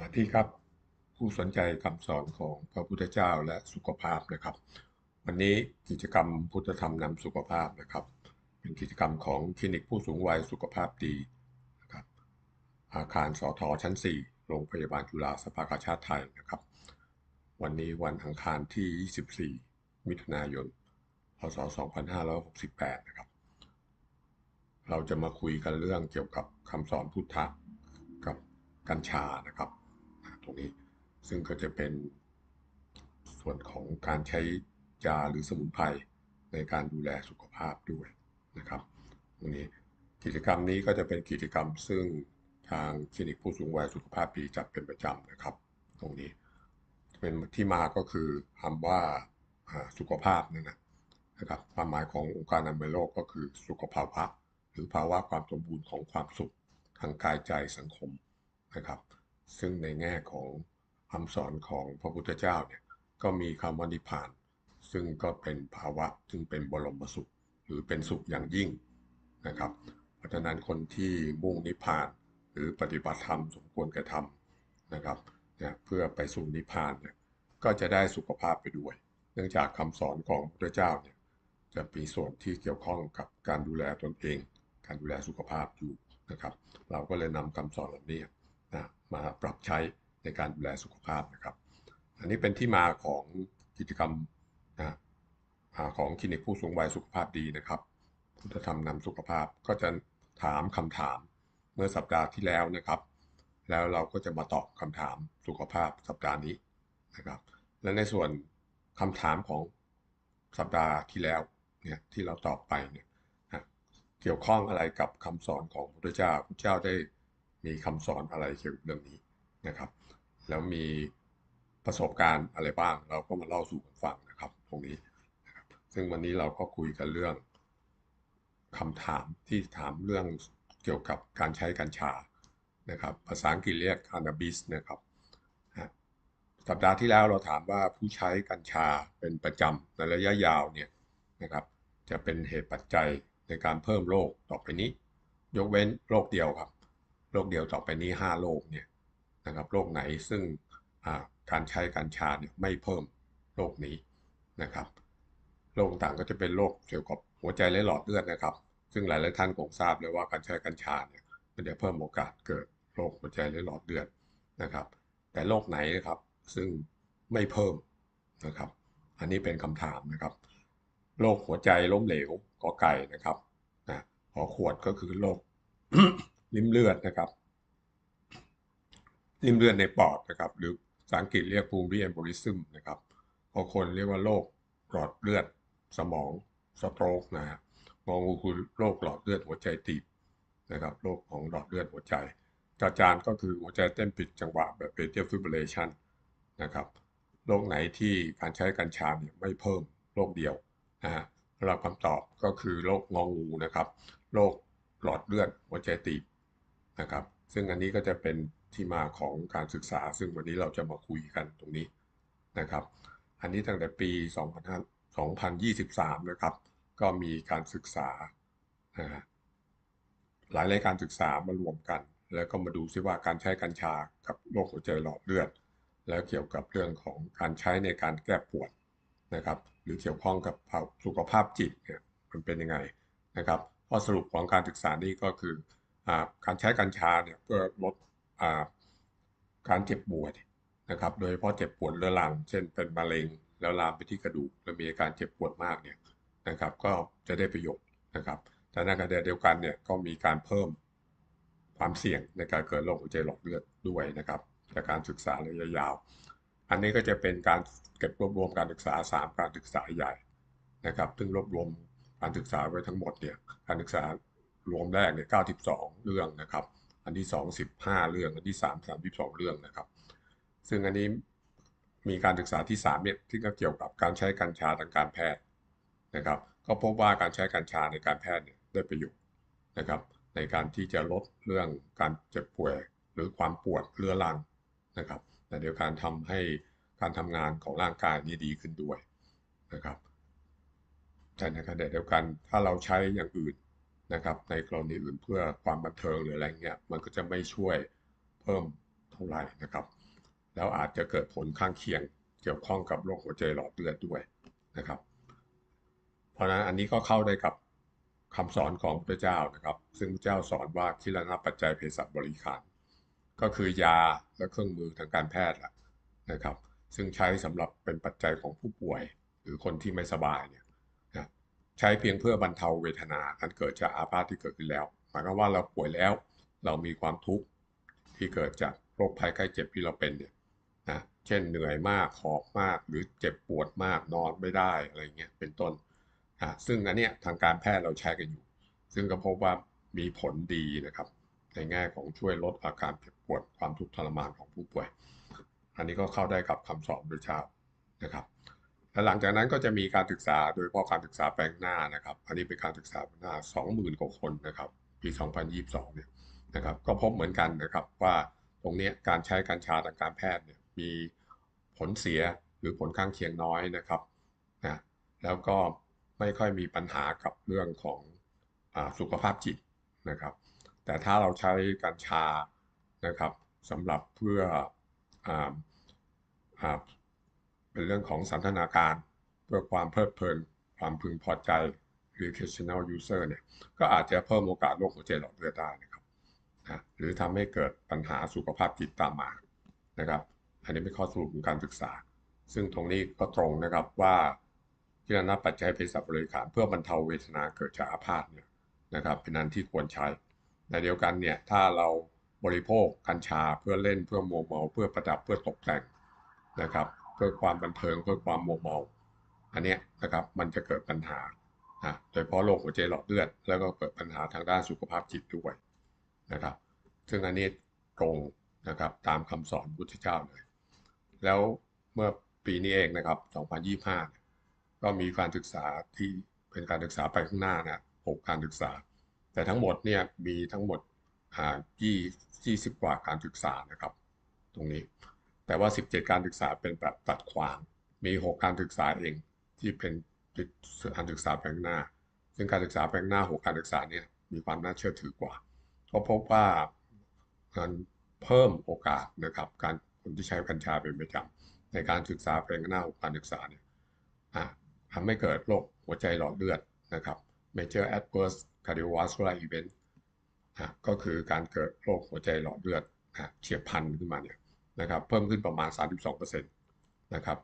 วัสดีครับ ผู้สนใจคำสอนของพระพุทธเจ้าและสุขภาพนะครับ วันนี้กิจกรรมพุทธธรรมนำสุขภาพนะครับ เป็นกิจกรรมของคลินิกผู้สูงวัยสุขภาพดีนะครับ อาคารสอทอชั้น 4 โรงพยาบาลจุฬาสภากาชาติไทยนะครับ วันนี้วันอังคารที่ 24 มิถุนายนพศ2568 นะครับ เราจะมาคุยกันเรื่องเกี่ยวกับคำสอนพุทธะกับกัญชานะครับ ตรงนี้ ซึ่งก็จะเป็นส่วนของการใช้ยาหรือสมุนไพรในการดูแลสุขภาพด้วยนะครับตรงนี้กิจกรรมนี้ก็จะเป็นกิจกรรมซึ่งทางคลินิกผู้สูงวัยสุขภาพดีจัดเป็นประจำนะครับ ตรงนี้เป็นที่มาก็คือคำว่าสุขภาพนั่นนะนะครับความหมายขององค์การอนามัยโลกก็คือสุขภาวะ หรือภาวะความสมบูรณ์ของความสุขทางกายใจสังคมนะครับ ซึ่งในแง่ของคำสอนของพระพุทธเจ้าเนี่ยก็มีคำว่านิพพาน ซึ่งก็เป็นภาวะซึ่งเป็นบรมสุข หรือเป็นสุขอย่างยิ่งนะครับ เพราะฉะนั้นคนที่มุ่งนิพพานหรือปฏิบัติธรรมสมควรกระทำนะครับเนี่ยเพื่อไปสู่นิพพานเนี่ยก็จะได้สุขภาพไปด้วย เนื่องจากคำสอนของพระเจ้าเนี่ยจะมีส่วนที่เกี่ยวข้องกับการดูแลตนเอง การดูแลสุขภาพอยู่นะครับ เราก็เลยนำคำสอนเหล่านี้ มาปรับใช้ในการดูแลสุขภาพนะครับ อันนี้เป็นที่มาของกิจกรรมนะของคลินิกผู้สูงวัยสุขภาพดีนะครับพุทธธรรมนำสุขภาพก็จะถามคำถามเมื่อสัปดาห์ที่แล้วนะครับ แล้วเราก็จะมาตอบคำถามสุขภาพสัปดาห์นี้นะครับ และในส่วนคำถามของสัปดาห์ที่แล้วเนี่ยที่เราตอบไปเนี่ยเกี่ยวข้องอะไรกับคำสอนของพระพุทธเจ้าพระเจ้าได้ มีคำสอนอะไรเกี่ยวกับเรื่องนี้นะครับ แล้วมีประสบการณ์อะไรบ้าง เราก็มาเล่าสู่กันฟังนะครับ ตรงนี้นะครับซึ่งวันนี้เราก็คุยกันเรื่องคำถามที่ถามเรื่องเกี่ยวกับการใช้กัญชานะครับ ภาษาอังกฤษเรียก cannabis นะครับสัปดาห์ที่แล้วเราถามว่าผู้ใช้กัญชาเป็นประจำในระยะยาวเนี่ยนะครับ จะเป็นเหตุปัจจัยในการเพิ่มโรคต่อไปนี้ ยกเว้นโรคเดียวครับ โรคเดียวต่อไปนี้ 5 โรคเนี่ยนะครับโรคไหนซึ่งการใช้กัญชาเนี่ยไม่เพิ่มโรคนี้นะครับโรคต่างก็จะเป็นโรคเกี่ยวกับหัวใจและหลอดเลือดนะครับ ซึ่งหลายหลายท่านคงทราบเลยว่าการใช้กัญชาเนี่ยมันจะเพิ่มโอกาสเกิดโรคหัวใจและหลอดเลือดนะครับ แต่โรคไหนนะครับซึ่งไม่เพิ่มนะครับ อันนี้เป็นคำถามนะครับโรคหัวใจล้มเหลวกอไก่นะครับนะขอขวดก็คือโรค ลิ่มเลือดนะครับลิ่มเลือดในปอดนะครับ หรือภาษาอังกฤษเรียกภูมิเอมโบลิซึมนะครับบางคนเรียกว่าโรคหลอดเลือดสมองสโตรกนะฮะมองคือโรคหลอดเลือดหัวใจตีบนะครับโรคของหลอดเลือดหัวใจกาจารก็คือหัวใจเต้นผิดจังหวะแบบเ a t ี i ฟิบ f เ b เลชันนะครับโรคไหนที่การใช้กัญชาเนี่ยไม่เพิ่มโรคเดียวนะฮะเราคำตอบก็คือโรคงองูนะครับโรคหลอดเลือดหัวใจตีบ นะครับ ซึ่งอันนี้ก็จะเป็นที่มาของการศึกษา ซึ่งวันนี้เราจะมาคุยกันตรงนี้นะครับ อันนี้ตั้งแต่ปี 2023 นะครับ ก็มีการศึกษา หลายรายการศึกษามารวมกัน แล้วก็มาดูซิว่าการใช้กัญชากับโรคหัวใจหลอดเลือด แล้วเกี่ยวกับเรื่องของการใช้ในการแก้ปวดนะครับ หรือเกี่ยวข้องกับสุขภาพจิตเนี่ยมันเป็นยังไงนะครับข้อสรุปของการศึกษานี้ก็คือ การใช้กัญชาเนี่ยเพื่อลดการเจ็บปวดนะครับโดยเฉพาะเจ็บปวดเรื้อรัง เช่นเป็นมะเร็งแล้วลามไปที่กระดูกแล้วมีอาการเจ็บปวดมากเนี่ยนะครับก็จะได้ประโยชน์นะครับแต่ในขณะเดียวกันเนี่ยก็มีการเพิ่มความเสี่ยงในการเกิดโรคหัวใจหลอดเลือดด้วยนะครับจากการศึกษาระยะยาว อันนี้ก็จะเป็นการเก็บรวบรวมการศึกษา 3 การศึกษาใหญ่นะครับ ซึ่งรวบรวมการศึกษาไว้ทั้งหมดเนี่ยการศึกษา รวมแรกเนี่ย92 เรื่องนะครับ อันที่ 2 15 เรื่อง อันที่ 3 32 เรื่องนะครับ ซึ่งอันนี้มีการศึกษาที่3เนี่ยที่ก็เกี่ยวกับการใช้กัญชาทางการแพทย์นะครับ ก็พบว่าการใช้กัญชาในการแพทย์เนี่ยได้ประโยชน์นะครับ ในการที่จะลดเรื่องการเจ็บป่วยหรือความปวดเรื้อรังนะครับแต่เดียวกันทำให้การทำงานของร่างกายนี้ดีขึ้นด้วยนะครับแต่ในขณะเดียวกันถ้าเราใช้อย่างอื่น นะครับในกรณีอื่นเพื่อความบันเทิงหรืออะไรเงี้ยมันก็จะไม่ช่วยเพิ่มโทท่าไหร่นะครับ แล้วอาจจะเกิดผลข้างเคียงเกี่ยวข้องกับโรคหัวใจหลอดเลือดด้วยนะครับ เพราะฉะนั้นอันนี้ก็เข้าได้กับคำสอนของพระเจ้านะครับ ซึ่งพระเจ้าสอนว่าคิรณปัจจัยเภสัชบริขาร ก็คือยาและเครื่องมือทางการแพทย์แหละนะครับ ซึ่งใช้สำหรับเป็นปัจจัยของผู้ป่วย หรือคนที่ไม่สบายเนี่ย ใช้เพียงเพื่อบรรเทาเวทนาอันเกิดจากอาพาธที่เกิดขึ้นแล้ว หมายความว่าเราป่วยแล้ว เรามีความทุกข์ที่เกิดจากโรคภัยไข้เจ็บที่เราเป็นเนี่ยนะเช่นเหนื่อยมากหอบมากหรือเจ็บปวดมากนอนไม่ได้อะไรเงี้ยเป็นต้นนะซึ่งอันเนี้ยทางการแพทย์เราใช้กันอยู่ ซึ่งก็พบว่ามีผลดีนะครับ ในแง่ของช่วยลดอาการเจ็บปวดความทุกข์ทรมานของผู้ป่วย อันนี้ก็เข้าได้กับคำสอนโดยชาวนะครับ และหลังจากนั้นก็จะมีการศึกษาโดยเฉพาะการศึกษาแปลงหน้านะครับ อันนี้เป็นการศึกษาหน้า 20,000กว่าคนนะครับ ปี 2022 เนี่ยนะครับ ก็พบเหมือนกันนะครับว่าตรงนี้การใช้กัญชาทางการแพทย์เนี่ยมีผลเสียหรือผลข้างเคียงน้อยนะครับนะแล้วก็ไม่ค่อยมีปัญหากับเรื่องของอสุขภาพจิตนะครับ แต่ถ้าเราใช้กัญชานะครับสำหรับเพื่อออ เป็นเรื่องของสันทนาการเพื่อความเพลิดเพลิน ความพึงพอใจ recreational user เนี่ยก็อาจจะเพิ่มโอกาสโรคหัวใจหลอดเลือดได้นะครับนะหรือทำให้เกิดปัญหาสุขภาพจิตตามมานะครับอันนี้เป็นข้อสรุปของการศึกษา ซึ่งตรงนี้ก็ตรงนะครับว่าที่นับปัจจัยเภสัชบริขารเพื่อบรรเทาเวทนาเกิดจากอาพาธเนี่ยนะครับเป็นอันที่ควรใช้ในเดียวกันเนี่ยถ้าเราบริโภคกัญชาเพื่อเล่นเพื่อโมเมาเพื่อประดับเพื่อตกแต่งนะครับ เพื่อความบันเทิงเพื่อความโมเมาอันเนี้ยนะครับมันจะเกิดปัญหานะโดยเฉพาะโรคหัวใจหลอดเลือด แล้วก็เกิดปัญหาทางด้านสุขภาพจิตด้วยนะครับ ซึ่งอันนี้ตรงนะครับตามคำสอนพุทธเจ้าเลย แล้วเมื่อปีนี้เองนะครับ 2025 ก็มีการศึกษาที่เป็นการศึกษาไปข้างหน้านะหกการศึกษา แต่ทั้งหมดเนี่ยมีทั้งหมดอ่ายี่สิบกว่าการศึกษานะครับ ตรงนี้ แต่ว่า 17 การศึกษาเป็นแบบตัดขวาง มี 6 การศึกษาเองที่เป็นการศึกษาแปลงหน้า ซึ่งการศึกษาแปลงหน้า 6 การศึกษาเนี่ยมีความน่าเชื่อถือกว่า ก็พบว่าการเพิ่มโอกาสนะครับ การคนที่ใช้กัญชาเป็นประจำในการศึกษาแปลงหน้า 6 การศึกษาเนี่ยทำให้เกิดโรคหัวใจหลอดเลือดนะครับ major adverse cardiovascular event อะก็คือการเกิดโรคหัวใจหลอดเลือดอะเฉียบพลันขึ้นมาเนี่ย นะครับเพิ่มขึ้นประมาณ 32%นะครับ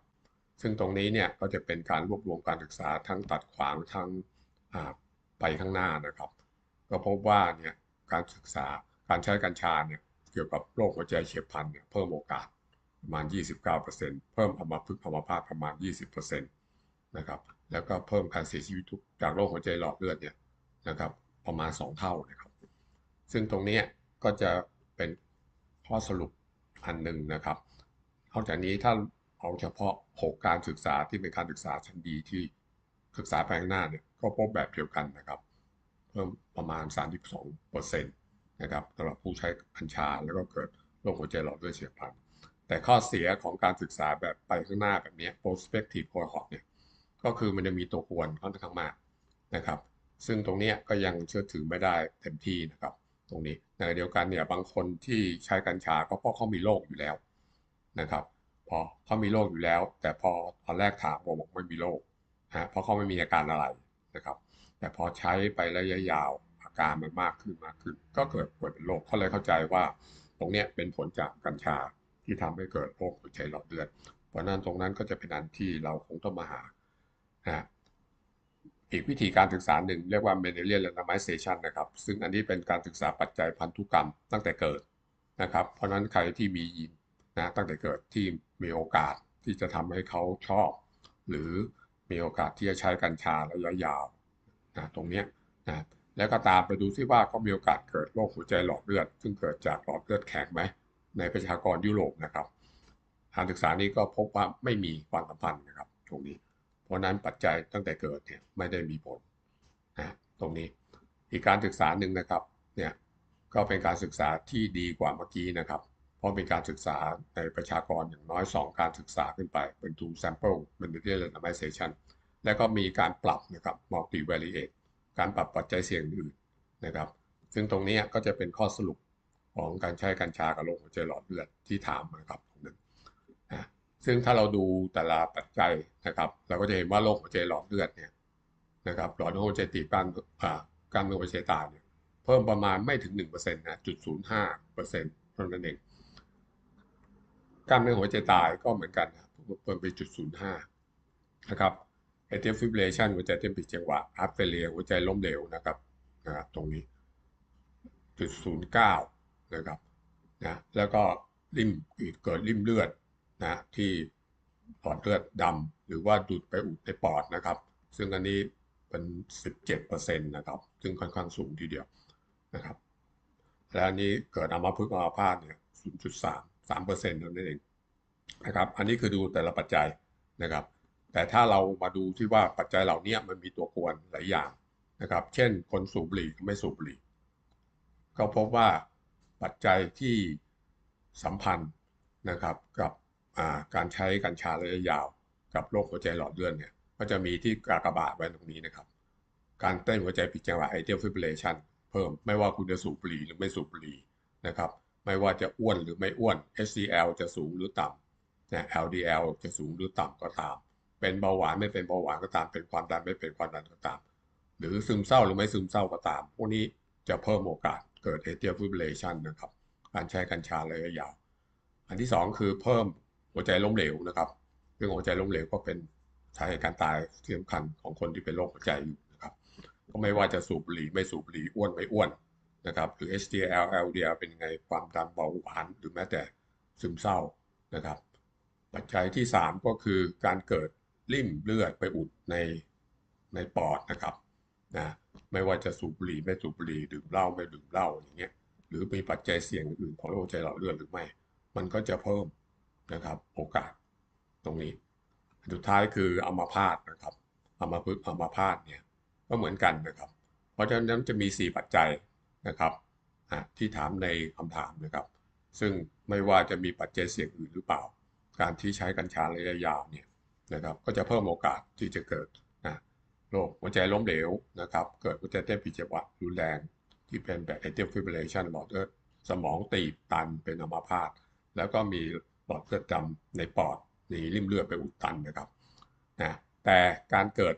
ซึ่งตรงนี้เนี่ยก็จะเป็นการรวบรวมการศึกษาทั้งตัดขวางทั้งไปข้างหน้านะครับ ก็พบว่าเนี่ยการศึกษาการใช้กัญชาเนี่ยเกี่ยวกับโรคหัวใจเฉียบพลันเนี่ยเพิ่มโอกาสประมาณ 29%เพิ่มอัมพฤกอัมพาตประมาณ 20%นะครับแล้วก็เพิ่มการเสียชีวิตจากโรคหัวใจหลอดเลือดเนี่ยนะครับประมาณ 2 เท่านะครับ ซึ่งตรงนี้ก็จะเป็นข้อสรุป อันหนึ่งนะครับนอกจากนี้ถ้าเอาเฉพาะ 6 การศึกษาที่เป็นการศึกษาชั้นดีที่ศึกษาแปลงหน้าเนี่ยก็พบแบบเดียวกันนะครับ เพิ่มประมาณ 32%นะครับสำหรับผู้ใช้กัญชาแล้วก็เกิดโรคหัวใจหลอดเลือดเฉียบพลัน แต่ข้อเสียของการศึกษาแบบไปข้างหน้าแบบนี้ prospective cohort เนี่ยก็คือมันจะมีตัวกวนค่อนข้างมากนะครับ ซึ่งตรงนี้ก็ยังเชื่อถือไม่ได้เต็มที่นะครับ ตรงนี้ในเดียวกันเนี่ยบางคนที่ใช้กัญชาก็เพราะเขามีโรคอยู่แล้วนะครับ พอเขามีโรคอยู่แล้ว แต่พอตอนแรกถามบอกไม่มีโรคฮะเพราะเขาไม่มีอาการอะไรนะครับ แต่พอใช้ไประยะยาวอาการมันมากขึ้นมากขึ้น ก็เกิดป่วยเป็นโรคเขาเลยเข้าใจว่า ตรงนี้เป็นผลจากกัญชาที่ทำให้เกิดโรคหัวใจหลอดเลือด เพราะนั้นตรงนั้นก็จะเป็นอันที่เราคงต้องมาหานะ อีกวิธีการศึกษาหนึ่งเรียกว่า Mendelian randomization นะครับ ซึ่งอันนี้เป็นการศึกษาปัจจัยพันธุกรรมตั้งแต่เกิดนะครับ เพราะนั้นใครที่มียีนนะตั้งแต่เกิดที่มีโอกาสที่จะทำให้เขาชอบ หรือมีโอกาสที่จะใช้กัญชาระยะยาวนะตรงนี้นะแล้วก็ตามไปดูซิว่าเขามีโอกาสเกิดโรคหัวใจหลอดเลือด ซึ่งเกิดจากหลอดเลือดแข็งไหมในประชากรยุโรปนะครับการศึกษานี้ก็พบว่าไม่มีความสัมพันธ์นะครับตรงนี้ เพราะนั้นปัจจัยตั้งแต่เกิดเนี่ยไม่ได้มีผลนะตรงนี้อีกการศึกษาหนึ่งนะครับเนี่ยก็เป็นการศึกษาที่ดีกว่าเมื่อกี้นะครับ เพราะเป็นการศึกษาในประชากรอย่างน้อย 2 การศึกษาขึ้นไปเป็น two sample Mendelian randomization แล้วก็มีการปรับนะครับ multivariate การปรับปัจจัยเสี่ยงอื่นนะครับ ซึ่งตรงนี้ก็จะเป็นข้อสรุปของการใช้กัญชากับโรคหัวใจหลอดเลือดที่ถามนะครับ ซึ่งถ้าเราดูแต่ละปัจจัยนะครับ เราก็จะเห็นว่าโรคหัวใจหลอดเลือดเนี่ยนะครับหลอดหัวใจตีบกล้ามอ่ากล้ามเนื้อหัวใจตายเนี่ยเพิ่มประมาณไม่ถึง1%นะจุด05%เปอร์เซ็นต์เท่านั้นเองกล้ามเนื้อหัวใจตายก็เหมือนกันเพิ่มไปจุด05นย์ห้านะครับเอเทียฟิบเลชันหัวใจเต้นผิดจังหวะอาร์เฟเลียหัวใจล้มเหลวนะครับนะครับตรงนี้จุด09นะครับนะแล้วก็ริมเกิดริมเลือด นะที่หลอดเลือดดำหรือว่าดูดไปอุดในปอดนะครับ ซึ่งอันนี้เป็น 17%นะครับ ซึ่งค่อนข้างสูงทีเดียวนะครับ และอันนี้เกิดอัมพฤกษ์อัมพาตเนี่ย 0.3 3%เท่านั้นเองนะครับ อันนี้คือดูแต่ละปัจจัยนะครับ แต่ถ้าเรามาดูที่ว่าปัจจัยเหล่านี้มันมีตัวกวนหลายอย่างนะครับ เช่น คนสูบบุหรี่ไม่สูบบุหรี่ ก็พบว่าปัจจัยที่สัมพันธ์นะครับกับ การใช้กัญชาระยะยาว กับโรคหัวใจหลอดเลือดเนี่ยก็จะมีที่กากบาทไว้ตรงนี้นะครับ การเต้นหัวใจผิดจังหวะ atrial fibrillation เพิ่มไม่ว่าคุณจะสูบบุหรี่หรือไม่สูบบุหรี่นะครับ ไม่ว่าจะอ้วนหรือไม่อ้วน HDL จะสูงหรือต่ำนะ LDL จะสูงหรือต่ำก็ตาม เป็นเบาหวานไม่เป็นเบาหวานก็ตาม เป็นความดันไม่เป็นความดันก็ตาม หรือซึมเศร้าหรือไม่ซึมเศร้าก็ตาม พวกนี้จะเพิ่มโอกาสเกิด atrial fibrillation นะครับ การใช้กัญชาระยะยาว อันที่ 2 คือเพิ่ม หัวใจล้มเหลวนะครับเรื่องหัวใจล้มเหลวก็เป็นสาเหตุการตายที่สำคัญของคนที่เป็นโรคหัวใจอยู่นะครับ ก็ไม่ว่าจะสูบบุหรี่ไม่สูบบุหรี่อ้วนไม่อ้วนนะครับหรือ HDL LDL เป็นไงความดันเบาหวานหรือแม้แต่ซึมเศร้านะครับ ปัจจัยที่ 3 ก็คือการเกิดริ่มเลือดไปอุดในในปอดนะครับนะไม่ว่าจะสูบบุหรี่ไม่สูบบุหรี่ดื่มเหล้าไม่ดื่มเหล้าอย่างเงี้ยหรือมีปัจจัยเสี่ยงอื่นของโรคหัวใจหลอดเลือดหรือไม่ มันก็จะเพิ่ม นะครับ โอกาสตรงนี้ สุดท้ายคืออัมาพาตนะครับอัมาพึกอัมาพาตเนี่ยก็เหมือนกันนะครับ เพราะฉะนั้นจะมี 4 ปัจจัยนะครับที่ถามในคำถามนะครับ ซึ่งไม่ว่าจะมีปัจจัยเสี่ยงอื่นหรือเปล่า การที่ใช้กัญชาระยะยาวเนี่ยนะครับก็จะเพิ่มโอกาสที่จะเกิดนะโรคหัวใจล้มเหลวนะครับ เกิดหัวใจเต้นผิดจังหวะรุนแรง ที่เป็นแบบ atrial fibrillation หลอดเลือดสมองตีบตันเป็นอัมาพาตแล้วก็มี หลอดเลือดดำในปอดมีริ่มเลือดไปอุดตันนะครับนะแต่การเกิด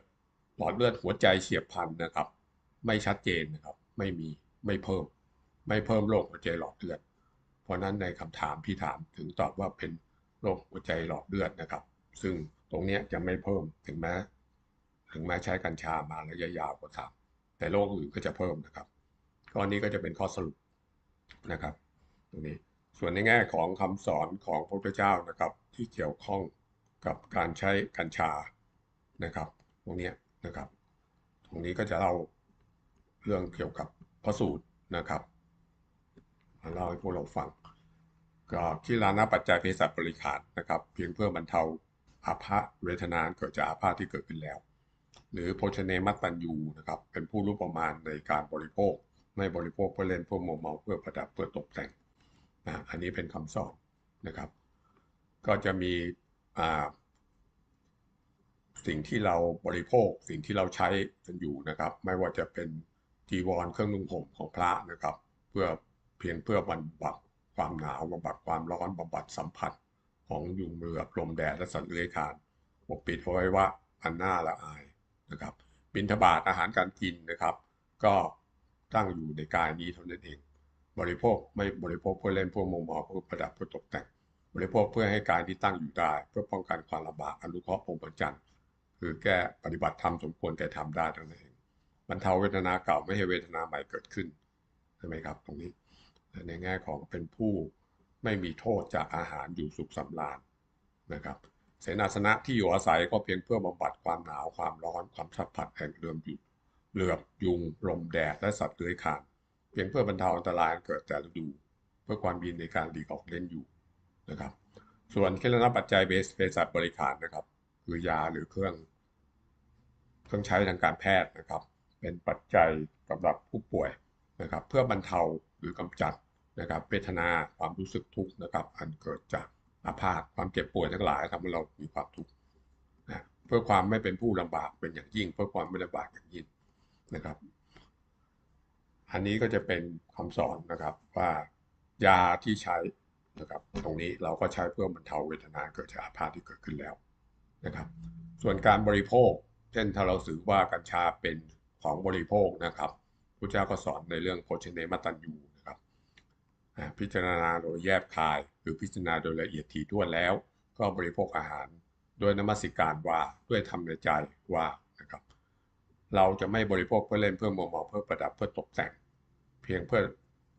หลอดเลือดหัวใจเฉียบพลันนะครับ ไม่ชัดเจนนะครับไม่มีไม่เพิ่ม ไม่เพิ่มโรคหัวใจหลอดเลือด เพราะนั้นในคำถามพี่ถามถึงตอบว่าเป็นโรคหัวใจหลอดเลือดนะครับ ซึ่งตรงนี้จะไม่เพิ่มถึงแม้ถึงแม้ใช้กัญชามาระยะยาวก็ตามแต่โรคอื่นก็จะเพิ่มนะครับ ข้อนี้ก็จะเป็นข้อสรุปนะครับ ตรงนี้ ส่วนในแง่ของคำสอนของพระพุทธเจ้านะครับ ที่เกี่ยวข้องกับการใช้กัญชานะครับตรงนี้นะครับ ตรงนี้ก็จะเล่าเรื่องเกี่ยวกับพระสูตรนะครับมาเล่าให้พวกเราฟังก็ที่ลานาปัจจัยเภสัชบริขารนะครับ เพียงเพื่อบรรเทาอาภาเวทนาเกิดจากอาภาที่เกิดขึ้นแล้ว หรือโภชเนมัตตัญยูนะครับ เป็นผู้รู้ประมาณในการบริโภค ไม่บริโภคเพื่อเล่นเพื่อโมเมาเพื่อประดับเพื่อตกแต่ง อันนี้เป็นคำสอนนะครับ ก็จะมีสิ่งที่เราบริโภคสิ่งที่เราใช้กันอยู่นะครับ ไม่ว่าจะเป็นจีวรเครื่องนุ่งห่มของพระนะครับ เพื่อเพียงเพื่อบำบัดความหนาวบำบัดความร้อนบำบัดสัมผัสของยุงเรือลมแดดและสัตว์เลื้อยคานปกปิดเอาไว้ว่าอันหน่าละอายนะครับบินทบาทอาหารการกินนะครับ ก็ตั้งอยู่ในกายนี้เท่านั้นเอง บริโภคไม่บริโภคเพื่อเล่นเพื่อโมมองเพื่อประดับเพื่อตกแต่ง บริโภคเพื่อให้กายที่ตั้งอยู่ได้ เพื่อป้องกันความลำบากอนุเคราะห์พรหมจรรย์คือแก้ปฏิบัติธรรมสมควรแต่ทำได้ทั้งนั้นเองบรรเทาเวทนาเก่าไม่ให้เวทนาใหม่เกิดขึ้นใช่ไหมครับ ตรงนี้ในแง่ของเป็นผู้ไม่มีโทษจากอาหารอยู่สุขสำราญนะครับเสนาสนะที่อยู่อาศัยก็เพียงเพื่อบำบัดความหนาวความร้อนความสัมผัสแห่งเรืมอยู่เหลือบยุงลมแดดและสัตว์เลื้อยคลาน เพียงเพื่อบรรเทาอันตรายเกิดแต่ฤดู เพื่อความยินในการดีออกเล่นอยู่นะครับ ส่วนเคล็ดลับปัจจัยเบสเภสัชบริการนะครับ คือยาหรือเครื่อง เครื่องใช้ทางการแพทย์นะครับ เป็นปัจจัยสำหรับผู้ป่วยนะครับ เพื่อบรรเทาหรือกำจัดนะครับเวทนาความรู้สึกทุกข์นะครับ อันเกิดจากอาพาธความเจ็บป่วยทั้งหลายทำให้เรามีความทุกข์นะเพื่อความไม่เป็นผู้ลำบากเป็นอย่างยิ่ง เพื่อความไม่ลำบากอย่างยิ่งนะครับ อันนี้ก็จะเป็นคำสอนนะครับว่ายาที่ใช้นะครับตรงนี้เราก็ใช้เพื่อบรรเทาเวทนาเกิดจากอาพาธที่เกิดขึ้นแล้วนะครับ ส่วนการบริโภค เช่นถ้าเราถือว่ากัญชาเป็นของบริโภคนะครับพระเจ้าก็สอนในเรื่องโภชเนมัตตัญญูนะครับพิจารณาโดยแยบคาย หรือพิจารณาโดยละเอียดถี่ถ้วนแล้ว ก็บริโภคอาหารด้วยนมัสการว่าด้วยทำในใจว่า เราจะไม่บริโภคเพื่อเล่นเพื่อมัวเมาเพื่อประดับเพื่อตกแต่ง เพียงเพื่อ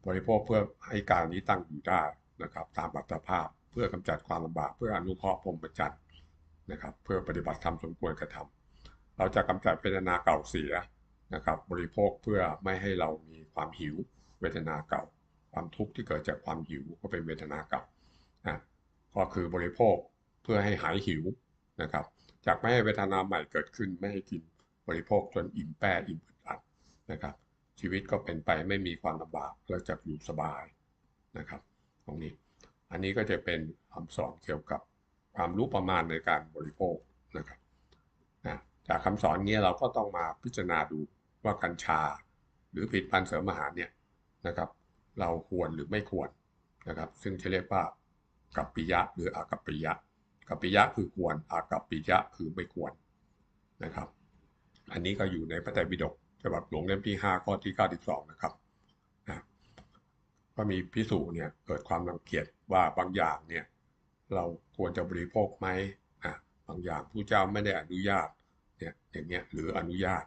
บริโภคเพื่อให้การนี้ตั้งอยู่ได้นะครับ ตามอัตภาพเพื่อกำจัดความลำบากเพื่ออนุเคราะห์พรหมจรรย์นะครับ เพื่อปฏิบัติธรรมสมควรกระทำเราจะกำจัดเวทนาเก่าเสียนะครับ บริโภคเพื่อไม่ให้เรามีความหิวเวทนาเก่า ความทุกข์ที่เกิดจากความหิวก็เป็นเวทนาเก่านะก็คือบริโภคเพื่อให้หายหิวนะครับ จากไม่ให้เวทนาใหม่เกิดขึ้นไม่ให้กิน บริโภคจนอิ่มแป้อิ่มอึดอัดนะครับ ชีวิตก็เป็นไปไม่มีความลำบากและจะอยู่สบายนะครับตรงนี้ อันนี้ก็จะเป็นคำสอนเกี่ยวกับความรู้ประมาณในการบริโภคนะครับนะจากคำสอนนี้เราก็ต้องมาพิจารณาดูว่ากัญชา หรือผลิตภัณฑ์เสริมอาหารเนี่ยนะครับ เราควรหรือไม่ควรนะครับ ซึ่งจะเรียกว่ากัปปิยะหรืออากัปปิยะกัปปิยะคือควรอากัปปิยะคือไม่ควรนะครับ อันนี้ก็อยู่ในพระไตรปิฎกฉบับหลวงเล่มที่ 5 ข้อที่ 92 นะครับนะก็มีพิสูจน์เนี่ยเกิดความรังเกียจว่าบางอย่างเนี่ยเราควรจะบริโภคไหมอะบางอย่างผู้เจ้าไม่ได้อนุญาตเนี่ยอย่างเงี้ยหรืออนุญาต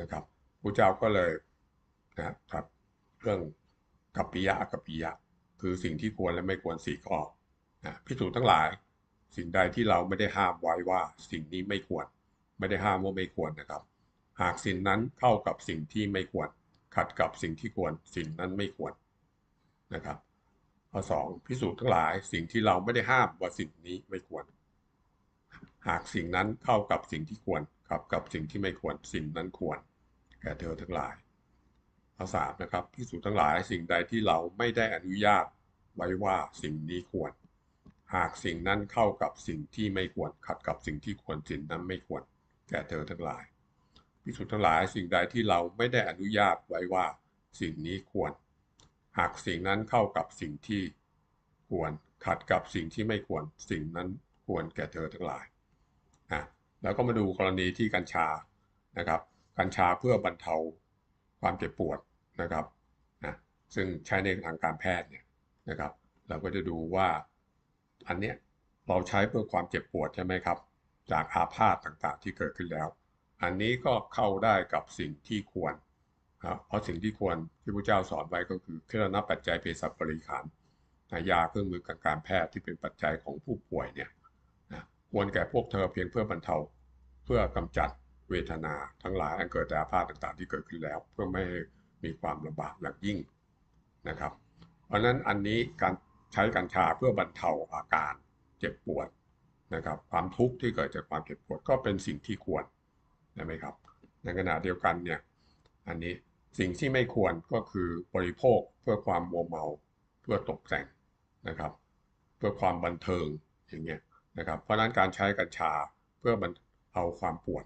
นะครับผู้เจ้าก็เลยนะครับเรื่องกัปปิยะกัปปิยะ คือสิ่งที่ควรและไม่ควรสี่ข้อนะพิสูจน์ทั้งหลาย สิ่งใดที่เราไม่ได้ห้ามไว้ว่าสิ่งนี้ไม่ควร ไม่ได้ห้ามว่าไม่ควรนะครับ หากสิ่งนั้นเข้ากับสิ่งที่ไม่ควร ขัดกับสิ่งที่ควรสิ่งนั้นไม่ควรนะครับข้อสองพิสูจน์ทั้งหลายสิ่งที่เราไม่ได้ห้ามว่าสิ่งนี้ไม่ควร หากสิ่งนั้นเข้ากับสิ่งที่ควรขับกับสิ่งที่ไม่ควรสิ่งนั้นควร แก่เธอทั้งหลายข้อสามนะครับพิสูจน์ทั้งหลายสิ่งใดที่เราไม่ได้อนุญาตไว้ว่าสิ่งนี้ควร หากสิ่งนั้นเข้ากับสิ่งที่ไม่ควรขัดกับสิ่งที่ควรสิ่งนั้นไม่ควร แก่เธอทั้งหลาย พิสูจน์ทั้งหลายสิ่งใดที่เราไม่ได้อนุญาตไว้ว่าสิ่งนี้ควร หากสิ่งนั้นเข้ากับสิ่งที่ควรขัดกับสิ่งที่ไม่ควร สิ่งนั้นควรแก่เธอทั้งหลายอะแล้วก็มาดูกรณีที่กัญชานะครับกัญชาเพื่อบรรเทาความเจ็บปวดนะครับนะซึ่งใช้ในทางการแพทย์เนี่ยนะครับ เราก็จะดูว่าอันเนี้ยเราใช้เพื่อความเจ็บปวดใช่ไหมครับ จากอาพาธต่างๆที่เกิดขึ้นแล้ว อันนี้ก็เข้าได้กับสิ่งที่ควรครับเพราะสิ่งที่ควรที่พระเจ้าสอนไว้ก็คือเครื่องนับปัจจัยเภสัชบริขารยาเครื่องมือการการแพทย์ที่เป็นปัจจัยของผู้ป่วยเนี่ยนะควรแก่พวกเธอเพียงเพื่อบรรเทา เพื่อกำจัดเวทนาทั้งหลายอันเกิดจากอาพาธต่างๆ ที่เกิดขึ้นแล้ว เพื่อไม่ให้มีความลำบากหนักยิ่งนะครับ เพราะฉะนั้นอันนี้การใช้กัญชาเพื่อบรรเทาอาการเจ็บปวดนะครับความทุกข์ที่เกิดจากความเจ็บปวดก็เป็นสิ่งที่ควร ใช่ไหมครับ ในขณะเดียวกันเนี่ยอันนี้สิ่งที่ไม่ควรก็คือบริโภคเพื่อความมัวเมาเพื่อตกแต่งนะครับ เพื่อความบันเทิงอย่างเงี้ยนะครับเพราะฉะนั้นการใช้กัญชาเพื่อบรรเทาความปวด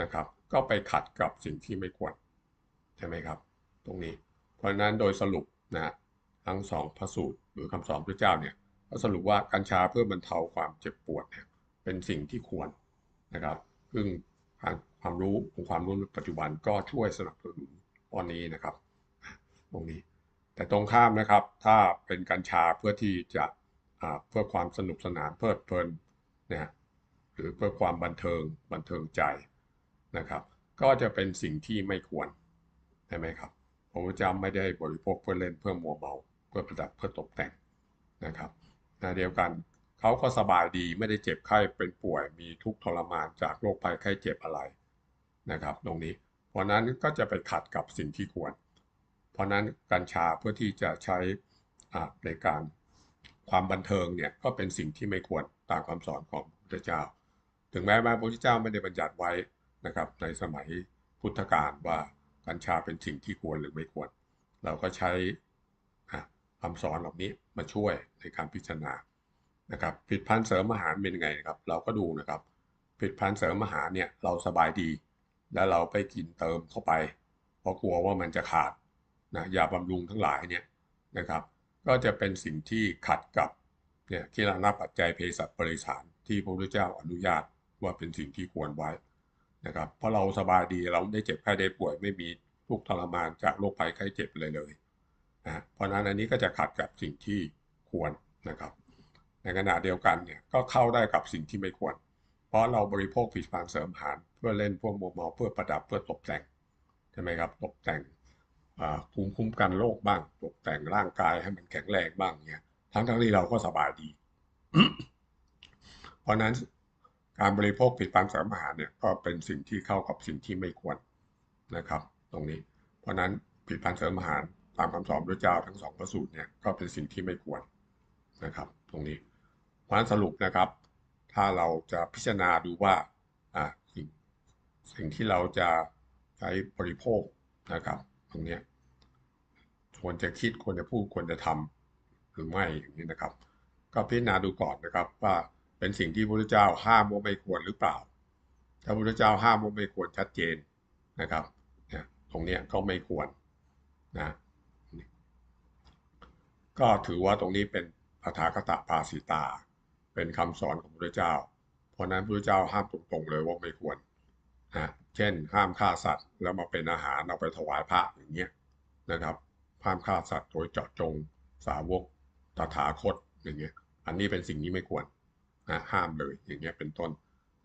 นะครับ ก็ไปขัดกับสิ่งที่ไม่ควรใช่ไหมครับ ตรงนี้ เพราะฉะนั้นโดยสรุปนะทั้งสองพระสูตรหรือคำสอนพระเจ้าเนี่ยก็สรุปว่ากัญชาเพื่อบรรเทาความเจ็บปวดเนี่ยเป็นสิ่งที่ควรนะครับซึ่ง ความรู้องค์ความรู้ปัจจุบันก็ช่วยสนับสนุนข้อนี้นะครับ ตรงนี้ แต่ตรงข้ามนะครับ ถ้าเป็นกัญชาเพื่อที่จะเพื่อความสนุกสนานเพลิดเพลินนะหรือเพื่อความบันเทิงบันเทิงใจนะครับ ก็จะเป็นสิ่งที่ไม่ควรใช่ไหมครับพระพุทธเจ้าไม่ได้บริโภคเพื่อเล่นเพื่อมัวเมา เพื่อประดับเพื่อตกแต่งนะครับในเดียวกัน เขาก็สบายดีไม่ได้เจ็บไข้เป็นป่วยมีทุกข์ทรมานจากโรคภัยไข้เจ็บอะไรนะครับ ตรงนี้ เพราะนั้นก็จะไปขัดกับสิ่งที่ควร เพราะนั้นกัญชาเพื่อที่จะใช้ในการความบันเทิงเนี่ยก็เป็นสิ่งที่ไม่ควรตามคำสอนของพระพุทธเจ้า ถึงแม้ว่าพระพุทธเจ้าไม่ได้บัญญัติไว้นะครับในสมัยพุทธกาลว่ากัญชาเป็นสิ่งที่ควรหรือไม่ควร เราก็ใช้คำสอนเหล่านี้มาช่วยในการพิจารณา นะครับผลิตภัณฑ์เสริมอาหารเป็นยังไงนะครับ เราก็ดูนะครับผลิตภัณฑ์เสริมอาหารเนี่ยเราสบายดี แล้วเราไปกินเติมเข้าไป เพราะกลัวว่ามันจะขาดนะยาบำรุงทั้งหลายเนี่ยนะครับ ก็จะเป็นสิ่งที่ขัดกับเนี่ยที่ระงับปัจจัยเภสัชบริสารที่พระพุทธเจ้าอนุญาตว่าเป็นสิ่งที่ควรไว้นะครับเพราะเราสบายดีเราไม่ได้เจ็บไข้ได้ป่วยไม่มีทุกทรมานจากโรคภัยไข้เจ็บเลยเลยนะเพราะนั้นอันนี้ก็จะขัดกับสิ่งที่ควรนะครับ ในขณะเดียวกันเนี่ยก็เข้าได้กับสิ่งที่ไม่ควร เพราะเราบริโภคผลิตภัณฑ์เสริมอาหาร เพื่อเล่นพวกโมเมาเพื่อประดับเพื่อตกแต่งใช่ไหมครับตกแต่งภูมิคุ้มกันโรคบ้าง ตกแต่งร่างกายให้มันแข็งแรงบ้างเนี่ยทั้งทั้งที่เราก็สบายดี เพราะนั้นการบริโภคผลิตภัณฑ์เสริมอาหารเนี่ยก็เป็นสิ่งที่เข้ากับสิ่งที่ไม่ควรนะครับ ตรงนี้ เพราะนั้นผลิตภัณฑ์เสริมอาหารตามคำสอนพระเจ้าทั้งสองพระสูตรเนี่ยก็เป็นสิ่งที่ไม่ควรนะครับ ตรงนี้ เพราะฉะนั้นสรุปนะครับ ถ้าเราจะพิจารณาดูว่าสิ่งสิ่งที่เราจะใช้บริโภคนะครับตรงนี้ควรจะคิดควรจะพูดควรจะทำหรือไม่อย่างนี้นะครับ ก็พิจารณาดูก่อนนะครับว่าเป็นสิ่งที่พระพุทธเจ้าห้ามว่าไม่ควรหรือเปล่า ถ้าพระพุทธเจ้าห้ามว่าไม่ควรชัดเจนนะครับเนี่ยตรงนี้ก็ไม่ควรนะก็ถือว่าตรงนี้เป็นอัฐากตะภาสิตา เป็นคำสอนของพระพุทธเจ้า เพราะนั้นพระพุทธเจ้าห้ามตรงๆเลยว่าไม่ควรนะเช่น ห้ามฆ่าสัตว์แล้วมาเป็นอาหารเอาไปถวายพระอย่างเงี้ยนะครับห้ามฆ่าสัตว์โดยเจาะจงสาวกตถาคตอย่างเงี้ย อันนี้เป็นสิ่งนี้ไม่ควรนะห้ามเลยอย่างเงี้ยเป็นต้น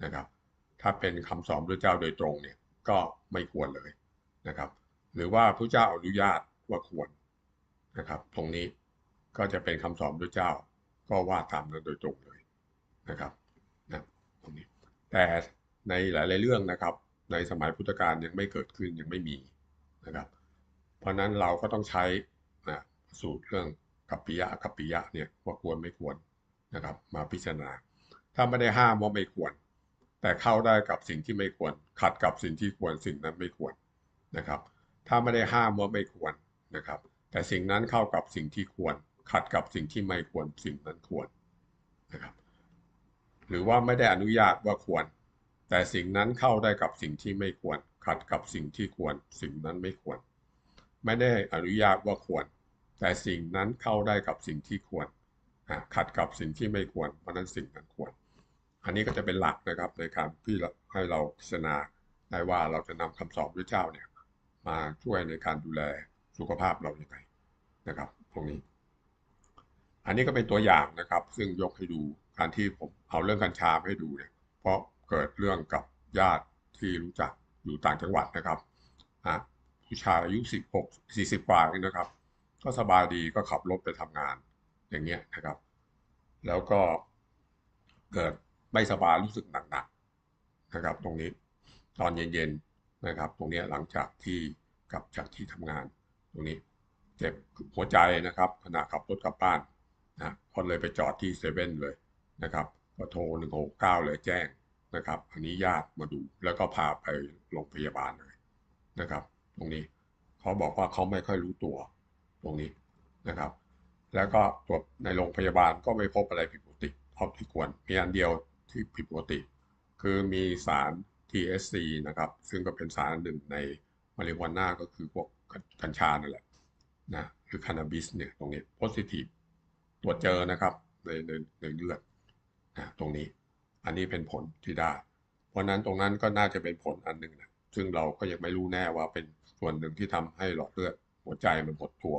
นะครับ ถ้าเป็นคำสอนพระเจ้าโดยตรงเนี่ยก็ไม่ควรเลยนะครับ หรือว่าพระเจ้าอนุญาตว่าควรนะครับ ตรงนี้ก็จะเป็นคำสอนพระเจ้าก็ว่าตามนั้นโดยตรงเลย นะครับนะตรงนี้แต่ในหลาย ๆ เรื่องนะครับ ในสมัยพุทธกาลยังไม่เกิดขึ้นยังไม่มีนะครับ เพราะนั้นเราก็ต้องใช้นะสูตรเรื่องกัปปิยะกัปปิยะเนี่ยว่าควรไม่ควรนะครับ มาพิจารณา ถ้าไม่ได้ห้ามว่าไม่ควร แต่เข้าได้กับสิ่งที่ไม่ควร ขัดกับสิ่งที่ควรสิ่งนั้นไม่ควรนะครับ ถ้าไม่ได้ห้ามว่าไม่ควรนะครับ แต่สิ่งนั้นเข้ากับสิ่งที่ควร ขัดกับสิ่งที่ไม่ควรสิ่งนั้นควรนะครับ หรือว่าไม่ได้อนุญาตว่าควร แต่สิ่งนั้นเข้าได้กับสิ่งที่ไม่ควร ขัดกับสิ่งที่ควร สิ่งนั้นไม่ควร ไม่ได้อนุญาตว่าควร แต่สิ่งนั้นเข้าได้กับสิ่งที่ควร ขัดกับสิ่งที่ไม่ควร เพราะนั้นสิ่งนั้นควร อันนี้ก็จะเป็นหลักนะครับในการที่ให้เราพิจารณาได้ว่าเราจะนำคำสอนพระเจ้าเนี่ยมาช่วยในการดูแลสุขภาพเราอย่างไรนะครับ ตรงนี้ อันนี้ก็เป็นตัวอย่างนะครับ ซึ่งยกให้ดู การที่ผมเอาเรื่องกัญชาให้ดูเนี่ยเพราะเกิดเรื่องกับญาติที่รู้จักอยู่ต่างจังหวัดนะครับอะผู้ชายอายุสิบหกสี่สิบกว่าเองนะครับ ก็สบายดีก็ขับรถไปทำงานอย่างเงี้ยนะครับ แล้วก็เกิดไม่สบายรู้สึกหนักๆนะครับ ตรงนี้ตอนเย็นๆนะครับ ตรงนี้หลังจากที่กลับจากที่ทำงาน ตรงนี้เจ็บหัวใจนะครับขณะขับรถกลับบ้านนะพอเลยไปจอดที่เซเว่นเลย นะครับก็โทรหนึ่งหกเก้าเลยแจ้งนะครับ อันนี้ญาติมาดูแล้วก็พาไปโรงพยาบาลเลยนะครับ ตรงนี้เขาบอกว่าเขาไม่ค่อยรู้ตัวตรงนี้นะครับ แล้วก็ตรวจในโรงพยาบาลก็ไม่พบอะไรผิดปกติเท่าที่ควรมีอันเดียวที่ผิดปกติ คือมีสาร THC นะครับ ซึ่งก็เป็นสารหนึ่งในมาริวาน่าก็คือพวกกัญชานั่นแหละนะคือคานาบิสเนี่ยตรงนี้โพซิทีฟตรวจเจอนะครับในในในเลือด ตรงนี้ อันนี้เป็นผลที่ได้ เพราะนั้นตรงนั้นก็น่าจะเป็นผลอันหนึ่งนะซึ่งเราก็ยังไม่รู้แน่ว่าเป็นส่วนหนึ่งที่ทำให้หลอดเลือดหัวใจมันหดตัว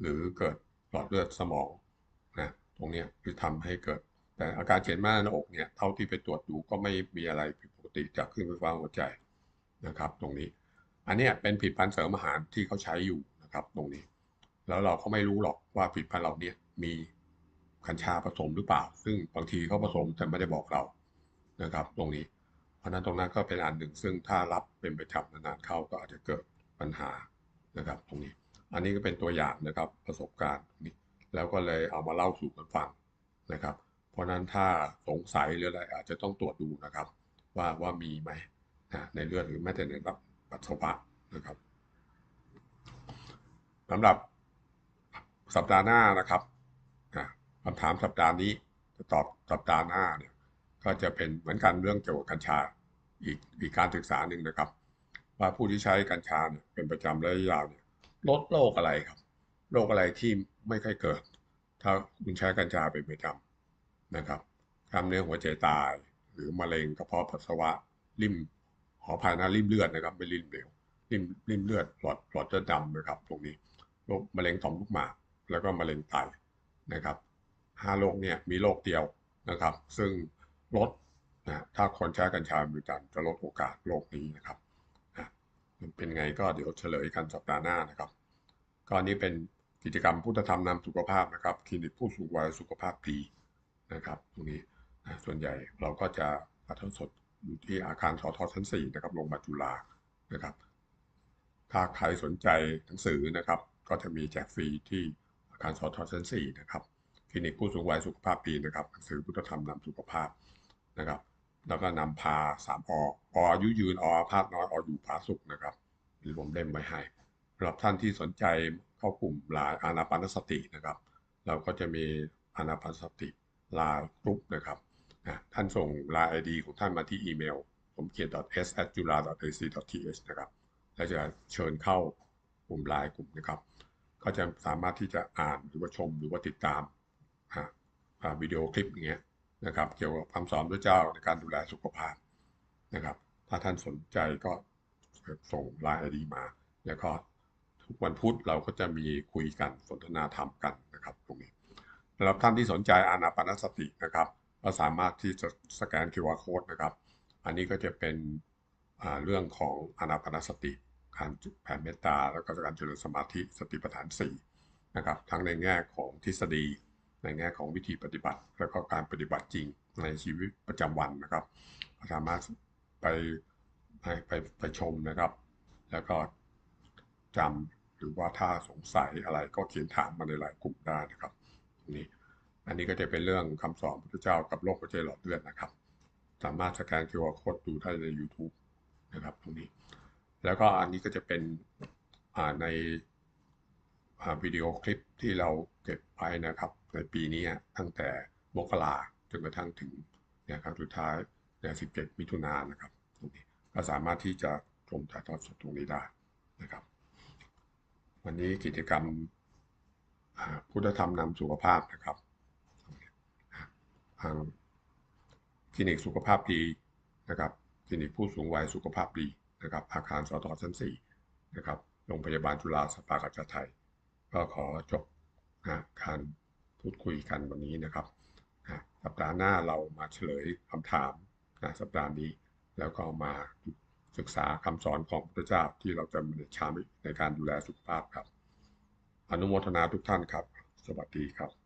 หรือเกิดหลอดเลือดสมองนะตรงนี้คือทำให้เกิด แต่อาการเขียนมากหน้าอกเนี่ยเท่าที่ไปตรวจดูก็ไม่มีอะไรผิดปกติจากขึ้นไฟฟ้าหัวใจนะครับ ตรงนี้ อันนี้เป็นผิดพันธ์เสริมอาหารที่เขาใช้อยู่นะครับ ตรงนี้ แล้วเราก็ไม่รู้หรอกว่าผิดพันธ์เหล่านี้มี กัญชาผสมหรือเปล่า ซึ่งบางทีเขาผสมแต่ไม่ได้บอกเรานะครับ ตรงนี้ เพราะนั้นตรงนั้นก็เป็นอันหนึ่ง ซึ่งถ้ารับเป็นประจำนานๆเข้าก็อาจจะเกิดปัญหานะครับ ตรงนี้ อันนี้ก็เป็นตัวอย่างนะครับประสบการณ์นี้ แล้วก็เลยเอามาเล่าสู่กันฟังนะครับ เพราะนั้นถ้าสงสัยหรืออะไรอาจจะต้องตรวจดูนะครับ ว่าว่ามีไหมนะในเลือดหรือแม้แต่ในรับปัสสาวะนะครับสำหรับสัปดาห์หน้านะครับ คำถามสัปดาห์นี้จะตอบสัปดาห์หน้าเนี่ยก็จะเป็นเหมือนกันเรื่องเกี่ยวกับกัญชาอีกอีกการศึกษาหนึ่งนะครับ ว่าผู้ที่ใช้กัญชาเนี่ยเป็นประจำระยะยาวเนี่ยลดโรคอะไรครับโรคอะไรที่ไม่ค่อยเกิด ถ้าคุณใช้กัญชาเป็นประจำนะครับกล้ามเนื้อหัวใจตาย หรือมะเร็งกระเพาะปัสสาวะริมหอภายในริมเลือดนะครับไม่ริมเหลวริมริมเลือดหลอดหลอดเลือดดำนะครับ ตรงนี้โรคมะเร็งต่อมลูกหมากแล้วก็มะเร็งไตนะครับ ห้าโรคเนี่ยมีโรคเดียวนะครับ ซึ่งลดนะถ้าคนใช้กัญชาเป็นปรจะลดโอกาสโรคนี้นะครับอะมันเป็นไงก็เดี๋ยวเฉลยกันสัปดาห์หน้านะครับก็อันนี้เป็นกิจกรรมพุทธธรรมนำสุขภาพนะครับคลินิกผู้สูงวัยสุขภาพดีนะครับตรงนี้นะส่วนใหญ่เราก็จะถ่ายทอดสดอยู่ที่อาคารสทชั้น4นะครับโรงพยาบาลจุฬานะครับ ถ้าใครสนใจหนังสือนะครับ ก็จะมีแจกฟรีที่อาคารสทชั้น4นะครับ คลินิกผู้สูงวัยสุขภาพดีนะครับหนังสือพุทธธรรมนำสุขภาพนะครับ แล้วก็นำพาสามอออายุยืนออาพาธน้อยออยู่ผาสุกนะครับมีรวมเล่มไว้ให้สำหรับท่านที่สนใจเข้ากลุ่มลน์อานาปานสตินะครับ เราก็จะมีอานาปานสติลน์กรุ๊ปนะครับท่านส่งลน์ไอดีของท่านมาที่อีเมล ผมเขียน s at jula ac th นะครับแล้วจะเชิญเข้ากลุ่มไลน์กลุ่มนะครับ ก็จะสามารถที่จะอ่านหรือว่าชมหรือว่าติดตาม วิดีโอคลิปอย่างเงี้ยนะครับเกี่ยวกับคำสอนพระเจ้าในการดูแลสุขภาพนะครับ ถ้าท่านสนใจก็ส่งไลน์ไอดีมา แล้วก็ทุกวันพุธเราก็จะมีคุยกันสนทนาธรรมกันนะครับตรงนี้สำหรับท่านที่สนใจอานาปนสตินะครับก็สามารถที่จะสแกน QR code นะครับ อันนี้ก็จะเป็นเรื่องของอานาปนสติการแผ่เมตตาแล้วก็การเจริญสมาธิสติปัฏฐาน4นะครับทั้งในแง่ของทฤษฎี ในแง่ของวิธีปฏิบัติ แล้วก็การปฏิบัติจริงในชีวิตประจำวันนะครับ สามารถไปไปไปไปชมนะครับ แล้วก็จำหรือว่าถ้าสงสัยอะไรก็เขียนถามมาในหลายกลุ่มได้นะครับตรงนี้อันนี้ก็จะเป็นเรื่องคำสอนพระเจ้ากับโรคหัวใจหลอดเลือดนะครับ สามารถสแกน QR code ดูได้ใน YouTube นะครับตรงนี้ แล้วก็อันนี้ก็จะเป็นในวิดีโอคลิปที่เราเก็บไว้นะครับ ในปีนี้ตั้งแต่มกราจนกระทั่งถึงเนี่ยครั้งสุดท้ายเนี่ย17 มิถุนายนนะครับตรงนี้ก็สามารถที่จะชมถ่ายทอดสดตรงนี้ได้นะครับ วันนี้กิจกรรมพุทธธรรมนำสุขภาพนะครับทางคลินิกสุขภาพดีนะครับคลินิกผู้สูงวัยสุขภาพดีนะครับ อาคารสทชั้น4นะครับโรงพยาบาลจุฬาสภากาชาดไทย ก็ขอจบนะการ พูดคุยกันวันนี้นะครับ สัปดาห์หน้าเรามาเฉลยคำถามนะสัปดาห์นี้ แล้วก็มาศึกษาคำสอนของพระเจ้าที่เราจะมีชามในการดูแลสุขภาพครับ อนุโมทนาทุกท่านครับ สวัสดีครับ